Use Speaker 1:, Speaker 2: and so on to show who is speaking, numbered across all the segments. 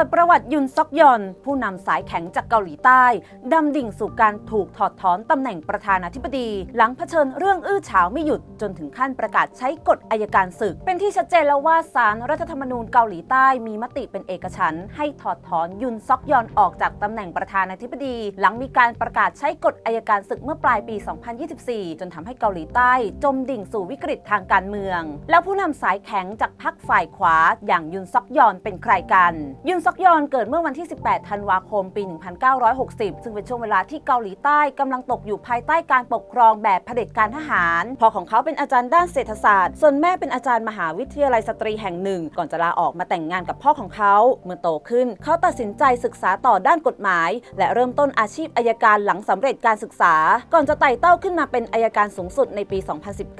Speaker 1: ปิดประวัติยุนซอกยอน ผู้นำสายแข็งจากเกาหลีใต้ดำดิ่งสู่การถูกถอดถอนตำแหน่งประธานาธิบดี หลังเผชิญเรื่องอื้อฉาวไม่หยุดจนถึงขั้นประกาศใช้กฎอายการศึก เป็นที่ชัดเจนแล้วว่าศาลรัฐธรรมนูญเกาหลีใต้มีมติเป็นเอกฉันท์ให้ถอดถอนยุนซอกยอนออกจากตำแหน่งประธานาธิบดี หลังมีการประกาศใช้กฎอายการศึกเมื่อปลายปี 2024 จนทำให้เกาหลีใต้จมดิ่งสู่วิกฤตทางการเมือง แล้วผู้นำสายแข็งจากพรรคฝ่ายขวาอย่างยุนซอกยอนเป็นใครกัน ยุนซอกยอนเกิดเมื่อวันที่ 18 ธันวาคม ปี 1960 ซึ่งเป็นช่วงเวลาที่เกาหลีใต้กำลังตกอยู่ภายใต้การปกครองแบบเผด็จการทหาร พ่อของเขาเป็นอาจารย์ด้านเศรษฐศาสตร์ ส่วนแม่เป็นอาจารย์มหาวิทยาลัยสตรีแห่งหนึ่ง ก่อนจะลาออกมาแต่งงานกับพ่อของเขา เมื่อโตขึ้น เขาตัดสินใจศึกษาต่อด้านกฎหมาย และเริ่มต้นอาชีพอายการหลังสำเร็จการศึกษา ก่อนจะไต่เต้าขึ้นมาเป็นอายการสูงสุดในปี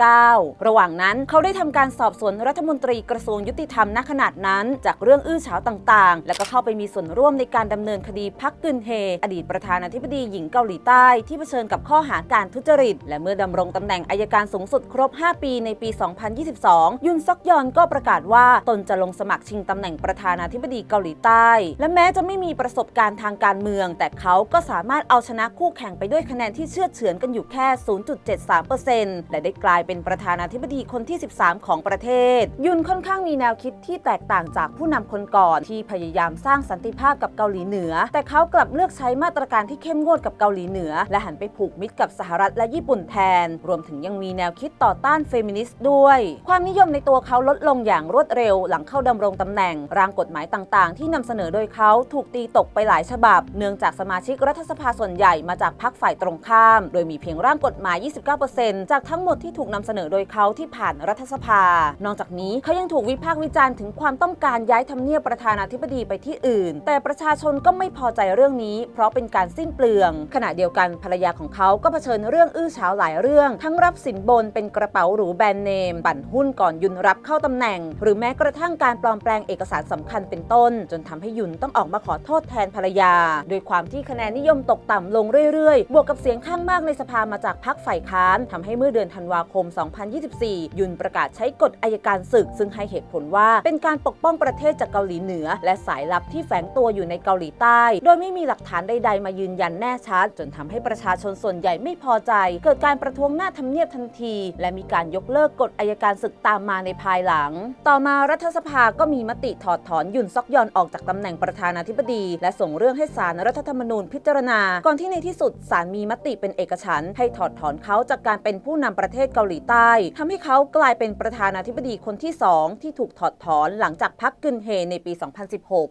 Speaker 1: 2019 ระหว่างนั้นเขาได้ทำการสอบสวนรัฐมนตรีกระทรวงยุติธรรมณขนาดนั้น จากเรื่องอื้อฉาวต่างๆ และก็เข้าไปมีส่วนร่วมในการดำเนินคดีพักกึนเฮ อดีตประธานาธิบดีหญิงเกาหลีใต้ ที่เผชิญกับข้อหาการทุจริต และเมื่อดำรงตำแหน่งอายการสูงสุดครบ 5 ปีในปี 2022 ยุนซอกยอนก็ประกาศว่าตนจะลงสมัครชิงตำแหน่งประธานาธิบดีเกาหลีใต้ และแม้จะไม่มีประสบการณ์ทางการเมือง แต่เขาก็สามารถเอาชนะคู่แข่งไปด้วยคะแนนที่เชื่อเฉือนกันอยู่แค่ 0.73%และได้กลายเป็นประธานาธิบดีคนที่ 13 ของประเทศ ยุนค่อนข้างมีแนวคิดที่แตกต่างจากผู้นำคนก่อนที่พยายามสร้างสันติภาพกับเกาหลีเหนือ แต่เขากลับเลือกใช้มาตรการที่เข้มงวดกับเกาหลีเหนือ และหันไปผูกมิตรกับสหรัฐและญี่ปุ่นแทน รวมถึงยังมีแนวคิดต่อต้านเฟมินิสต์ด้วย ความนิยมในตัวเขาลดลงอย่างรวดเร็ว หลังเข้าดำรงตำแหน่ง ร่างกฎหมายต่างๆ ที่นำเสนอโดยเขาถูกตีตกไปหลายฉบับ เนื่องจากสมาชิกรัฐสภาส่วนใหญ่มาจากพรรคฝ่ายตรงข้าม โดยมีเพียงร่างกฎหมาย 29%จากทั้งหมดที่ถูกนำเสนอโดยเขาที่ผ่านรัฐสภา นอกจากนี้เขายังถูกวิพากษ์วิจารณ์ถึงความต้องการย้ายทำเนียบประธานาธิบดีไปที่อื่น แต่ประชาชนก็ไม่พอใจเรื่องนี้ เพราะเป็นการสิ้นเปลือง ขณะเดียวกันภรรยาของเขาก็เผชิญเรื่องอื้อฉาวหลายเรื่อง ทั้งรับสินบนเป็นกระเป๋าหรูแบรนด์เนม ปั่นหุ้นก่อนยุนรับเข้าตำแหน่ง หรือแม้กระทั่งการปลอมแปลงเอกสารสำคัญเป็นต้น จนทำให้ยุนต้องออกมาขอโทษแทนภรรยา โดยความที่คะแนนนิยมตกต่ำลงเรื่อยๆ บวกกับเสียงข้างมากในสภามาจากพรรคฝ่ายค้านทำให้เมื่อเดือนธันวาคม 2024 ยุนประกาศใช้กฎอายการศึก ซึ่งให้เหตุผลว่าเป็นการปกป้องประเทศจากเกาหลีเหนือ และสายลับที่แฝงตัวอยู่ในเกาหลีใต้ โดยไม่มีหลักฐานใด ๆ มายืนยันแน่ชัด จนทำให้ประชาชนส่วนใหญ่ไม่พอใจ เกิดการประท้วงหน้าทำเนียบทันที และมีการยกเลิกกฎอายการศึกตามมาในภายหลัง ต่อมารัฐสภาก็มีมติถอดถอนยุนซอกยอนออกจากตำแหน่งประธานาธิบดี และส่งเรื่องให้ศาลรัฐธรรมนูญพิจารณา ก่อนที่ในที่สุดศาลมีมติเป็นเอกฉันท์ให้ถอดถอนเขาจากการเป็นผู้นำประเทศเกาหลีใต้ทำให้เขากลายเป็นประธานาธิบดีคนที่สองที่ถูกถอดถอนหลังจากพักกึนเฮในปี 2016